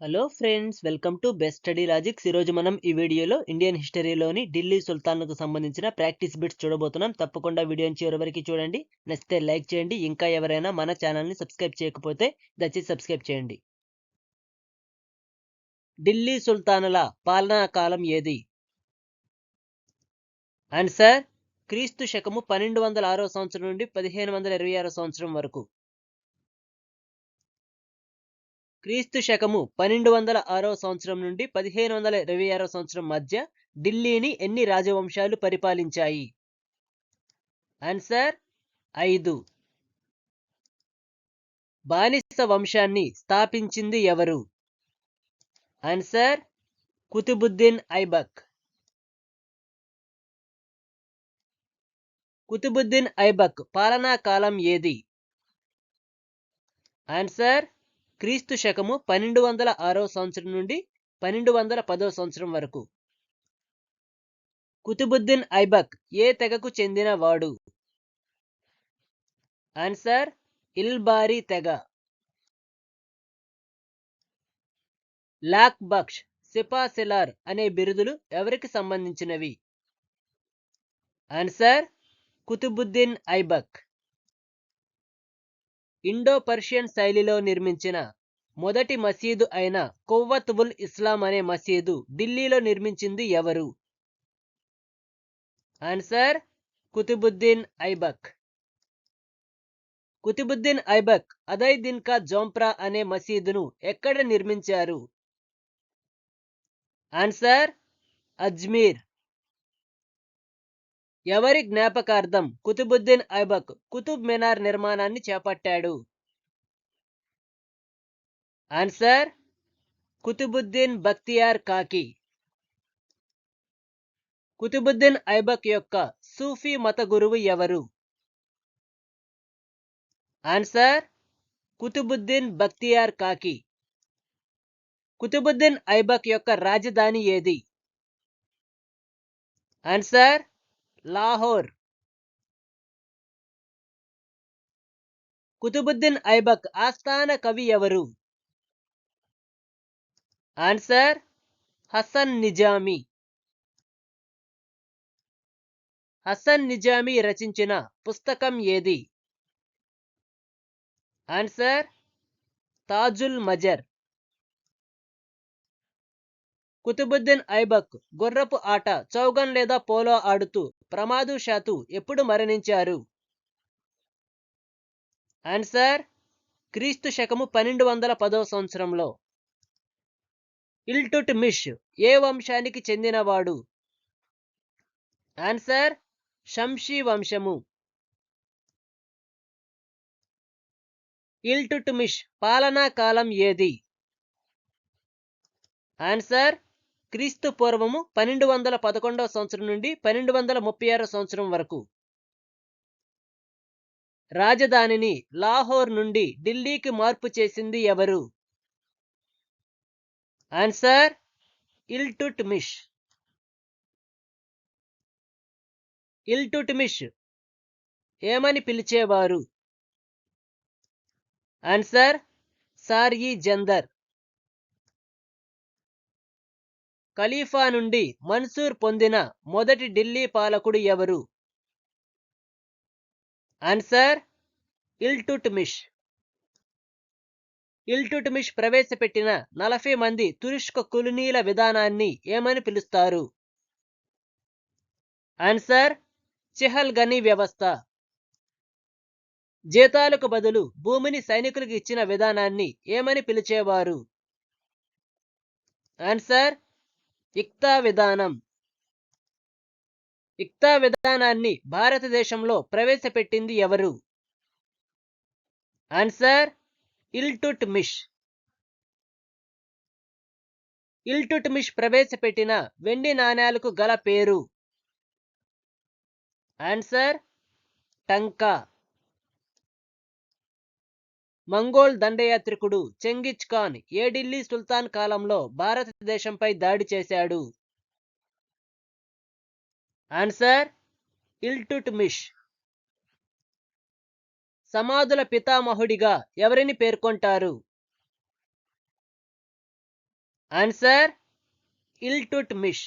Hello friends welcome to best study logics ఈరోజు మనం ఈ వీడియోలో ఇండియన్ హిస్టరీలోని ఢిల్లీ సుల్తాన్లకు సంబంధించిన ప్రాక్టీస్ బిట్స్ చూడబోతున్నాం. తప్పకుండా వీడియోని చివరి చూడండి. నచ్చితే లైక్ చేయండి. ఇంకా ఎవరైనా మన ఛానల్ని సబ్స్క్రైబ్ చేయకపోతే దయచేసి సబ్స్క్రైబ్ చేయండి. ఢిల్లీ సుల్తానుల పాలనా కాలం ఏది? ఆన్సర్ క్రీస్తు శకము పన్నెండు వందల ఆరో సంవత్సరం నుండి పదిహేను వందల ఇరవై ఆరో సంవత్సరం వరకు. క్రీస్తు శకము పన్నెండు వందల ఆరో సంవత్సరం నుండి పదిహేను వందల ఇరవై ఆరో సంవత్సరం మధ్య ఢిల్లీని ఎన్ని రాజవంశాలు పరిపాలించాయి? ఆన్సర్ ఐదు. బానిస వంశాన్ని స్థాపించింది ఎవరు? ఆన్సర్ కుతుబుద్దీన్ ఐబక్. కుతుబుద్దీన్ ఐబక్ పాలనా కాలం ఏది? ఆన్సర్ క్రీస్తు శకము పన్నెండు వందల ఆరో సంవత్సరం నుండి పన్నెండు వందల పదో సంవత్సరం వరకు. కుతుబుద్దీన్ ఐబక్ ఏ తెగకు చెందిన వాడు ఆన్సర్ ఇల్బారీ తెగ. లాక్ బక్ష్ సిపాసిలార్ అనే బిరుదులు ఎవరికి సంబంధించినవి? Answer Qutbuddin Aibak. Indo Persian శైలిలో నిర్మించిన మొదటి మసీదు అయిన కొవ్వత్ ఉల్ ఇస్లాం అనే మసీదు ఢిల్లీలో నిర్మించింది ఎవరు? ఆన్సర్ కుతుబుద్దీన్ ఐబక్. కుతుబుద్దీన్ ఐబక్ అదైదిన్ దిన్ కా జోంప్రా అనే మసీదును ఎక్కడ నిర్మించారు? ఆన్సర్ అజ్మీర్. ఎవరి జ్ఞాపకార్థం కుతుబుద్దీన్ ఐబక్ కుతుబ్ మినార్ నిర్మాణాన్ని చేపట్టాడు? ఆన్సర్ కుతుబుద్దీన్ బక్తియార్ కాకి. కుతుబుద్దీన్ ఐబక్ యొక్క సూఫీ మత గురువు ఎవరు? ఆన్సర్ కుతుబుద్దీన్ బక్తియార్ కాకి. కుతుబుద్దీన్ ఐబక్ యొక్క రాజధాని ఏది? ఆన్సర్ లాహోర్. కుతుబుద్దీన్ ఐబక్ ఆస్థాన కవి ఎవరు? ఆన్సర్ హసన్ నిజామి. హసన్ నిజామి రచించిన పుస్తకం ఏది? ఆన్సర్ తాజుల్ మజర్. కుతుబుద్దీన్ ఐబక్ గుర్రపు ఆట చౌగన్ లేదా పోలో ఆడుతూ ప్రమాదవశాత్తు ఎప్పుడు మరణించారు? ఆన్సర్ క్రీస్తు శకము పన్నెండు వందల పదో సంవత్సరంలో. ఇల్టుట్ మిష్ ఏ వంశానికి చెందినవాడు? ఆన్సర్ షంషీ వంశము. ఇల్టుట్ మిష్ పాలనా కాలం ఏది? ఆన్సర్ క్రీస్తు పూర్వము పన్నెండు వందల పదకొండవ సంవత్సరం నుండి పన్నెండు వందల ముప్పై ఆరో సంవత్సరం వరకు. రాజధానిని లాహోర్ నుండి ఢిల్లీకి మార్పు చేసింది ఎవరు? Answer Iltutmish. Iltutmish. ఏమని పిలిచేవారు? ఆన్సర్ సార్యి జందర్. ఖలీఫా నుండి మన్సూర్ పొందిన మొదటి ఢిల్లీ పాలకుడు ఎవరు? ఆన్సర్ ఇల్టుట్మిష్ ఇల్టుట్మిష్ ప్రవేశపెట్టిన నలభై మంది తురుష్క కులునీల విధానాన్ని ఏమని పిలుస్తారు? ఆన్సర్ చెహల్ గనీ వ్యవస్థ. జీతాలకు బదులు భూమిని సైనికులకు ఇచ్చిన విధానాన్ని ఏమని పిలిచేవారు? ఆన్సర్ ఇక్తా విధానం. ఇక్తా విధానాన్ని భారతదేశంలో ప్రవేశపెట్టింది ఎవరు? Answer Iltutmish. ఇల్టుట్ మిష్ ప్రవేశపెట్టిన వెండి నాణ్యాలకు గల పేరు. ఆన్సర్ టంకా. మంగోల్ దండయాత్రికుడు చెంగిచ్ ఖాన్ ఏ ఢిల్లీ సుల్తాన్ కాలంలో భారతదేశంపై దాడి చేశాడు? ఆన్సర్ ఇల్టుట్మిష్ సమాధుల పితామహుడిగా ఎవరిని పేర్కొంటారు? ఆన్సర్ ఇల్టుట్ మిష్.